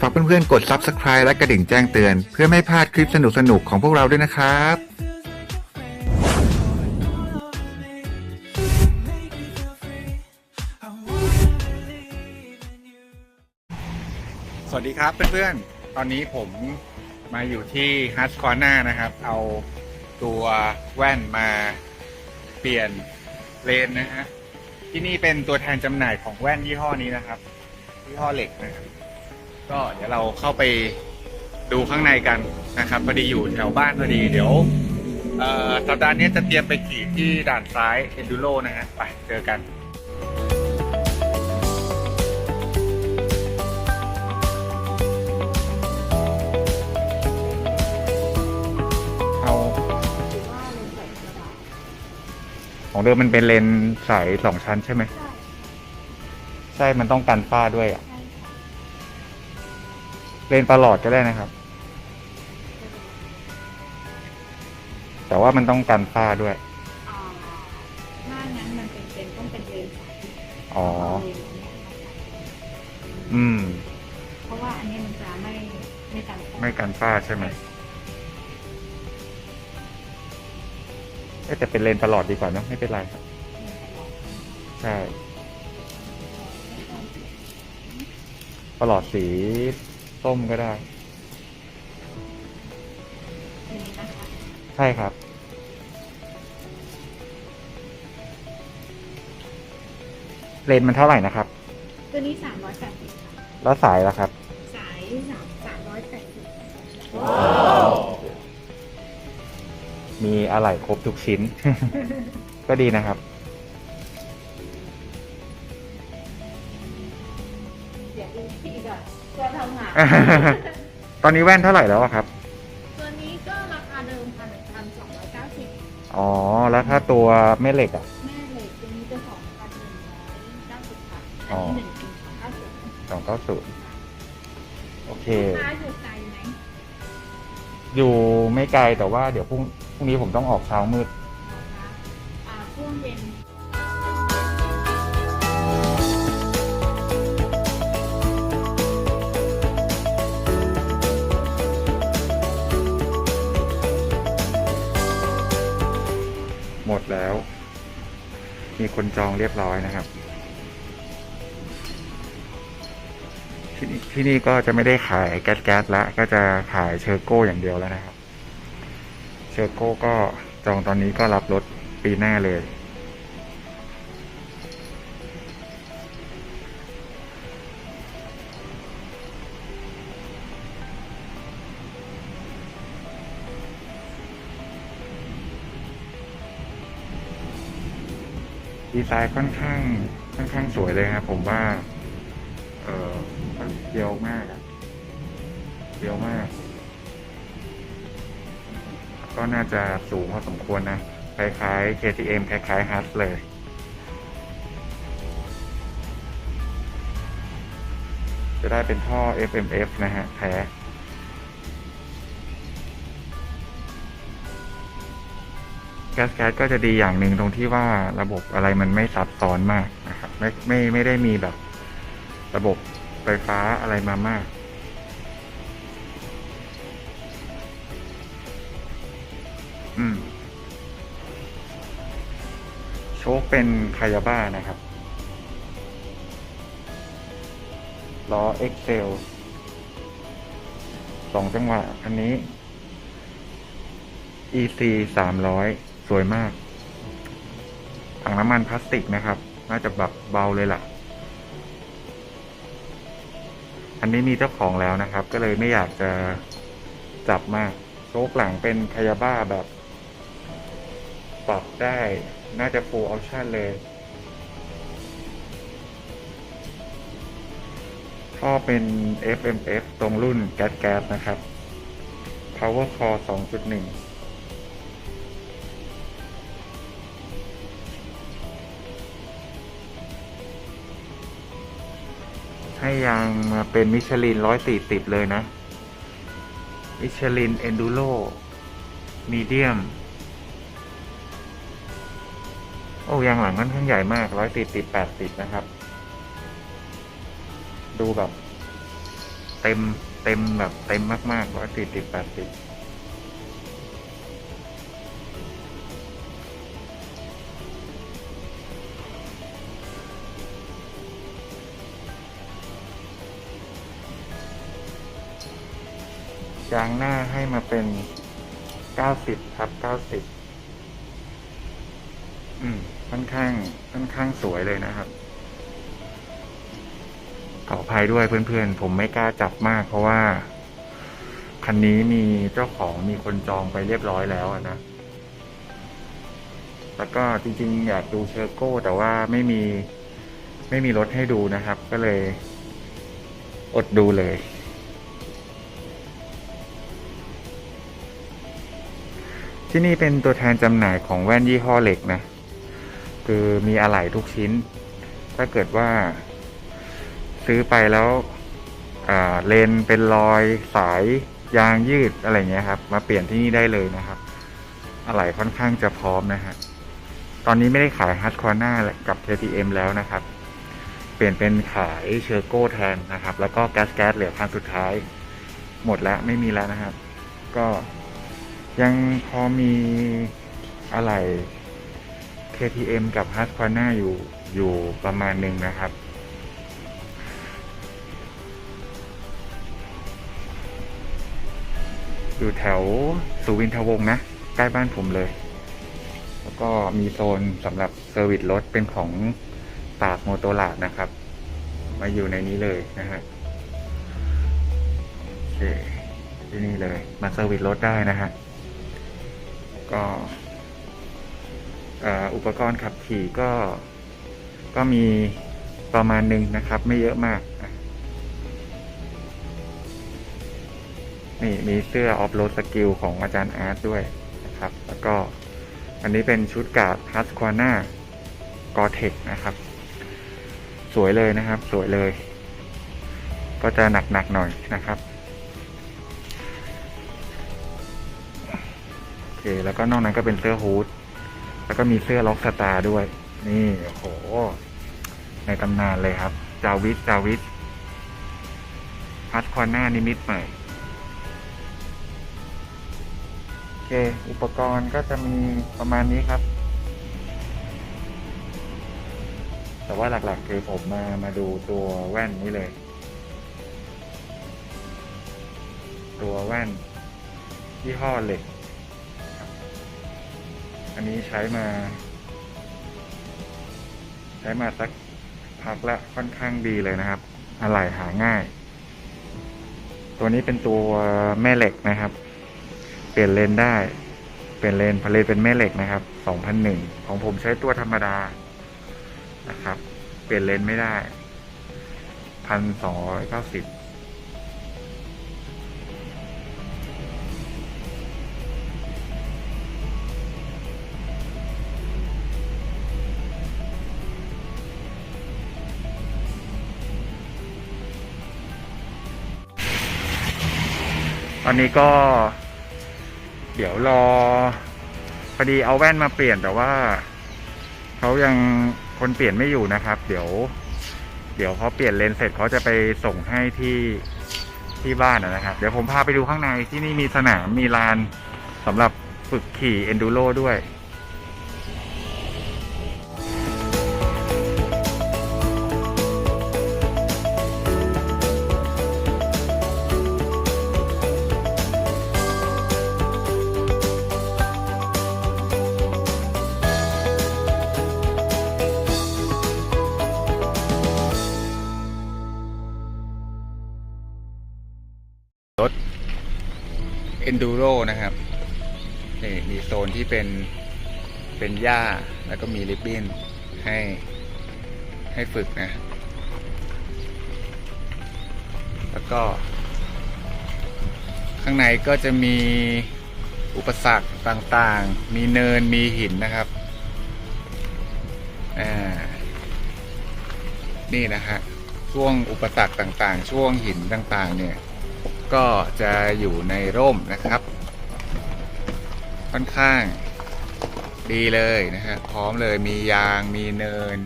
ฝากเพื่อนๆ กด Subscribe และกระดิ่งแจ้งเตือน เพื่อไม่พลาดคลิปสนุกๆ ของพวกเราด้วยนะครับสวัสดีครับเพื่อนๆ ตอนนี้ผมมาอยู่ที่ฮัสคอร์น่านะครับ เอาตัวแว่นมาเปลี่ยนเลนนะฮะ ที่นี่เป็นตัวแทนจำหน่ายของแว่นยี่ห้อนี้นะครับ ยี่ห้อเหล็กนะครับก็เดี๋ยวเราเข้าไปดูข้างในกันนะครับพอดีอยู่แถวบ้านพอดีเดี๋ยวสัปดาห์นี้จะเตรียมไปขี่ที่ด่านซ้ายเอนดูโรนะฮะไปเจอกันเอาของเดิมมันเป็นเลนส์ใสสองชั้นใช่ไหมใช่มันต้องกันฝ้าด้วยอะเลนส์ประหลอดก็ได้นะครับ แต่ว่ามันต้องกันฝ้าด้วย อ่าถ้างั้นมันเป็นเป็นต้องเป็นเลนส์อ๋อเอาเลนส์อันเนี้ยมาใส่อืม เพราะว่าอันนี้มันจะไม่ไม่กันแสงไม่กันฝ้าใช่ไหมเอ๊ะแต่เป็นเลนส์ประหลอดดีกว่าเนอะไม่เป็นไรครับ ใช่ ประหลอดสีส้มก็ได้นี่นะคะใช่ครับ เลนส์มันเท่าไหร่นะครับ ตัวนี้สามร้อยแปดสิบค่ะแล้วสายล่ะครับ สายสามสามร้อยแปดสิบมีอะไหล่ครบทุกชิ้น ก็ดีนะครับ ตอนนี้แว่นเท่าไหร่แล้วอะครับ ตัวนี้ก็ราคาเดิมค่ะหนึ่งพันสองร้อยเก้าสิบอ๋อ แล้วถ้าตัวแม่เหล็กอะแม่เหล็กตัวนี้จะสองพันหนึ่งร้อยเก้าสิบค่ะอ๋ออันนี้หนึ่งพันสองเก้าสิบสองเก้าศูนย์โอเคค่าอยู่ไกลไหมอยู่ไม่ไกลแต่ว่าเดี๋ยวพรุ่งพรุ่งนี้ผมต้องออกเช้ามืด นะคะอ่าช่วงเย็น มีคนจองเรียบร้อยนะครับที่นี่ที่นี่ก็จะไม่ได้ขายแก๊สแก๊สละก็จะขายเชอร์โก้อย่างเดียวแล้วนะครับ เชอร์โก้ก็จองตอนนี้ก็รับรถปีหน้าเลย ดีไซน์ค่อนข้างค่อนข้างสวยเลยครับ ผมว่า เออเดียวมากอะเดียวมาก ก็น่าจะสูงพอสมควรนะ คล้ายๆ KTM คล้ายๆ h u s เลยจะได้เป็นท่อ FMF นะฮะ แท้ แก๊สแก๊สก็จะดีอย่างหนึ่งตรงที่ว่าระบบอะไรมันไม่ซับซ้อนมากนะครับ ไม่ไม่ไม่ได้มีแบบระบบไฟฟ้าอะไรมามาก อืม โชคเป็นคายาบ้านะครับล้อ Excel สองจังหวะ อันนี้ EC สามร้อย สวยมาก ถังน้ำมันพลาสติกนะครับ น่าจะแบบเบาเลยล่ะ อันนี้มีเจ้าของแล้วนะครับ ก็เลยไม่อยากจะจับมากโชคหลังเป็นคายาบ้าแบบ ปรับได้ น่าจะ full option เลยท่อเป็น FMF ตรงรุ่นแก๊สแก๊สนะครับ Power Core 2.1 ให้ยางมาเป็นมิชลินร้อยตีติดเลยนะ มิชลินเอนดูโรมีเดียม โอ้ยางหลังค่อนข้างใหญ่มากร้อยตีติดแปดสิบนะครับ ดูแบบ เต็มเต็มแบบเต็มมากๆร้อยสี่สิบแปดสิบ ยางหน้าให้มาเป็นเก้าสิบครับเก้าสิบอืมค่อนข้างค่อนข้างสวยเลยนะครับขออภัยด้วยเพื่อนๆ ผมไม่กล้าจับมาก เพราะว่า คันนี้มีเจ้าของมีคนจองไปเรียบร้อยแล้วนะ แล้วก็จริงๆ อยากดูเชอร์โก้ แต่ว่าไม่มี ไม่มีรถให้ดูนะครับ ก็เลย อดดูเลย ที่นี่เป็นตัวแทนจำหน่ายของแว่นยี่ห้อเหล็กนะ คือมีอะไหล่ทุกชิ้น ถ้าเกิดว่าซื้อไปแล้วเลนเป็นรอยสายยางยืดอะไรเงี้ยครับ มาเปลี่ยนที่นี่ได้เลยนะครับ อะไหล่ค่อนข้างจะพร้อมนะฮะ ตอนนี้ไม่ได้ขายฮัตคอร์นากับ KTM แล้วนะครับ เปลี่ยนเป็นขายเชอร์โก้แทนนะครับ แล้วก็แก๊สแก๊สเหลือคันสุดท้าย หมดแล้วไม่มีแล้วนะครับ ก็ ยังพอมีอะไหล่ KTM กับ h u s q v a n a อยู่อยู่ประมาณหนึ่งนะครับ อยู่แถวสุวินทวงศ์นะ ใกล้บ้านผมเลย แล้วก็มีโซนสำหรับเซอร์วิสรถเป็นของปากโมโตลาดนะครับ มาอยู่ในนี้เลยนะฮะโอเคที่นี่เลย มาเซอร์วิสรถได้นะฮะ ก็อุปกรณ์ขับขี่ก็ก็มีประมาณหนึ่งนะครับ ไม่เยอะมากนี่มีเสื้อออฟโรดสกิลของอาจารย์อาร์ตด้วยนะครับ แล้วก็อันนี้เป็นชุดกาดฮัสควาน่ากอเทคนะครับ สวยเลยนะครับ สวยเลย ก็จะหนักๆหน่อยนะครับ แล้วก็นอกนั้นก็เป็นเสื้อฮูดแล้วก็มีเสื้อล็อกสตาร์ด้วย นี่โอ้โห ในตำนานเลยครับ จาวิสจาวิสพัดควอนหน้านิมิตใหม่โอเค อุปกรณ์ก็จะมีประมาณนี้ครับ แต่ว่าหลักๆคือผมมามาดูตัวแว่นนี้เลย ตัวแว่นยี่ห้อเหล็ก อันนี้ใช้มา ใช้มาสักพักละค่อนข้างดีเลยนะครับ อะไหล่หาง่าย ตัวนี้เป็นตัวแม่เหล็กนะครับ เปลี่ยนเลนได้ เปลี่ยนเลนผลิตเป็นแม่เหล็กนะครับ2001ของผมใช้ตัวธรรมดานะครับ เปลี่ยนเลนไม่ได้1,290 ตอนนี้ก็ เดี๋ยวรอพอดีเอาแว่นมาเปลี่ยนแต่ว่าเขายังคนเปลี่ยนไม่อยู่นะครับ เดี๋ยว เดี๋ยวเขาเปลี่ยนเลนส์เสร็จเขาจะไปส่งให้ที่ที่บ้านนะครับ เดี๋ยวผมพาไปดูข้างในที่นี่มีสนามมีลานสำหรับฝึกขี่เอนดูโรด้วย Enduro นะครับนี่มีโซนที่เป็นเป็นหญ้าแล้วก็มีริบบิ้นให้ให้ฝึกนะ แล้วก็ ข้างในก็จะมีอุปสรรคต่างๆ มีเนินมีหินนะครับอ่านี่นะฮะช่วงอุปสรรคต่างๆ ช่วงหินต่างๆ เนี่ย ก็จะอยู่ในร่มนะครับ ค่อนข้างดีเลยนะฮะพร้อมเลยมียางมีเนิน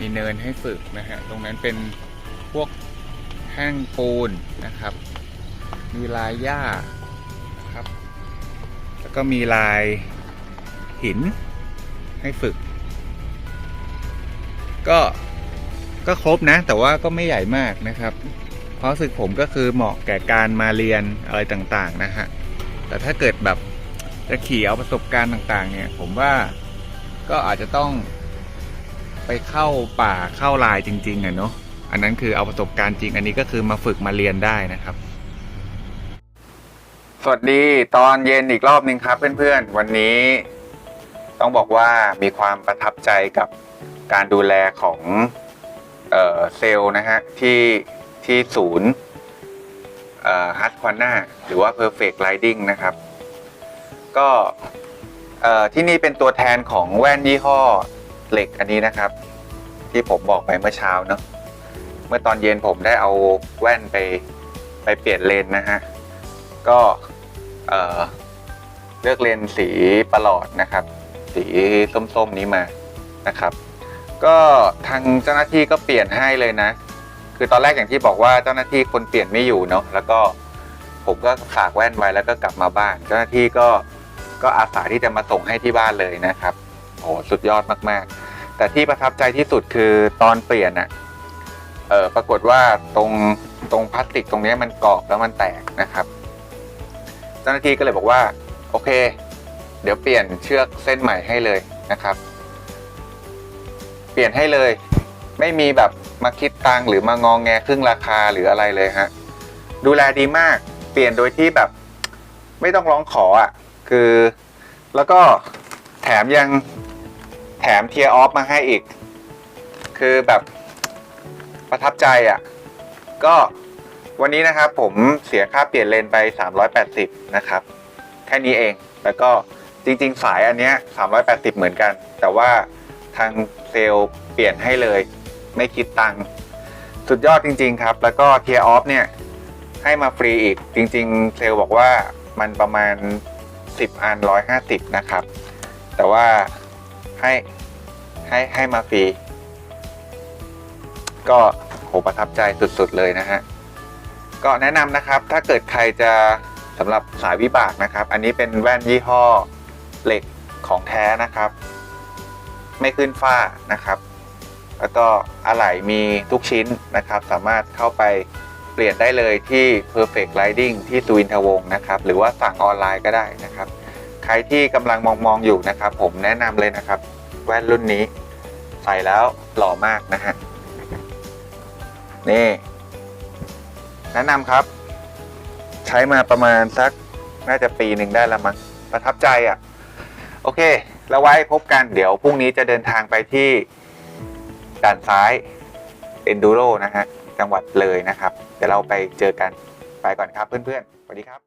มีเนินให้ฝึกนะฮะตรงนั้นเป็นพวกท่งปูนนะครับ มีลายหญ้าครับ แล้วก็มีลายหินให้ฝึก ก็ก็ครบนะ แต่ว่าก็ไม่ใหญ่มากนะครับ เพราะสึกผมก็คือเหมาะแก่การมาเรียนอะไรต่างๆนะฮะ แต่ถ้าเกิดแบบจะขี่เอาประสบการณ์ต่างๆ เนี่ย ผมว่าก็อาจจะต้องไปเข้าป่าเข้าลายจริงๆอะเนาะ อันนั้นคือเอาประสบการณ์จริง อันนี้ก็คือมาฝึกมาเรียนได้นะครับ สวัสดีตอนเย็นอีกรอบหนึ่งครับเพื่อนๆ วันนี้ต้องบอกว่ามีความประทับใจกับการดูแลของเออเซลล์นะฮะที่ ที่ศูนย์ฮัตควาน่าหรือว่า Perfect Riding นะครับ ก็ที่นี่เป็นตัวแทนของแว่นยี่ห้อเหล็กอันนี้นะครับ ที่ผมบอกไปเมื่อเช้าเนาะเมื่อตอนเย็นผมได้เอาแว่นไปไปเปลี่ยนเลนนะฮะ ก็เเลือกเลนส์สีประหลอดนะครับ สีส้มๆนี้มานะครับ ก็ทางเจ้าหน้าที่ก็เปลี่ยนให้เลยนะ คือตอนแรกอย่างที่บอกว่าเจ้าหน้าที่คนเปลี่ยนไม่อยู่เนาะแล้วก็ผมก็ฝากแว่นไว้แล้วก็กลับมาบ้าน เจ้าหน้าที่ก็ก็อาสาที่จะมาส่งให้ที่บ้านเลยนะครับโอ้สุดยอดมากๆ แต่ที่ประทับใจที่สุดคือตอนเปลี่ยนอะเออปรากฏว่าตรงตรงพลาสติกตรงนี้มันกรอบแล้วมันแตกนะครับ เจ้าหน้าที่ก็เลยบอกว่า โอเค เดี๋ยวเปลี่ยนเชือกเส้นใหม่ให้เลยนะครับ เปลี่ยนให้เลย ไม่มีแบบ มาคิดตังหรือมางองแงครึ่งราคาหรืออะไรเลยฮะดูแลดีมากเปลี่ยนโดยที่แบบ ไม่ต้องร้องขออะคือ แล้วก็แถมยังแถมเทียร์ออฟมาให้อีก คือแบบประทับใจอะ ก็วันนี้นะครับผมเสียค่าเปลี่ยนเลนไป 380 นะครับ แค่นี้เองแล้วก็จริง ๆ สายอันเนี้ย380 เหมือนกัน แต่ว่าทางเซลล์เปลี่ยนให้เลย ไม่คิดตังค์สุดยอดจริง ๆ ครับ แล้วก็เทียร์ออฟเนี่ย ให้มาฟรีอีก จริง ๆเซลบอกว่ามันประมาณ 10 อัน 150 นะครับ แต่ว่าให้ให้ให้มาฟรี ก็โหประทับใจสุด ๆ เลยนะฮะ ก็แนะนำนะครับ ถ้าเกิดใครจะสำหรับสายวิบากนะครับ อันนี้เป็นแว่นยี่ห้อเหล็กของแท้นะครับ ไม่ขึ้นฝ้านะครับ แล้วก็อะไหล่มีทุกชิ้นนะครับ สามารถเข้าไปเปลี่ยนได้เลยที่ Perfect Riding ที่สุวินทวงศ์นะครับ หรือว่าสั่งออนไลน์ก็ได้นะครับ ใครที่กำลังมองมองๆอยู่นะครับ ผมแนะนำเลยนะครับ แว่นรุ่นนี้ ใส่แล้วหล่อมากนะฮะนี่ แนะนำครับ ใช้มาประมาณสักน่าจะปีหนึ่งได้ละมั้งประทับใจอะ โอเค แล้วไว้พบกันเดี๋ยวพรุ่งนี้จะเดินทางไปที่ ด่านซ้าย Enduro นะฮะจังหวัดเลยนะครับ เดี๋ยวเราไปเจอกันไปก่อนครับเพื่อนๆสวัสดีครับ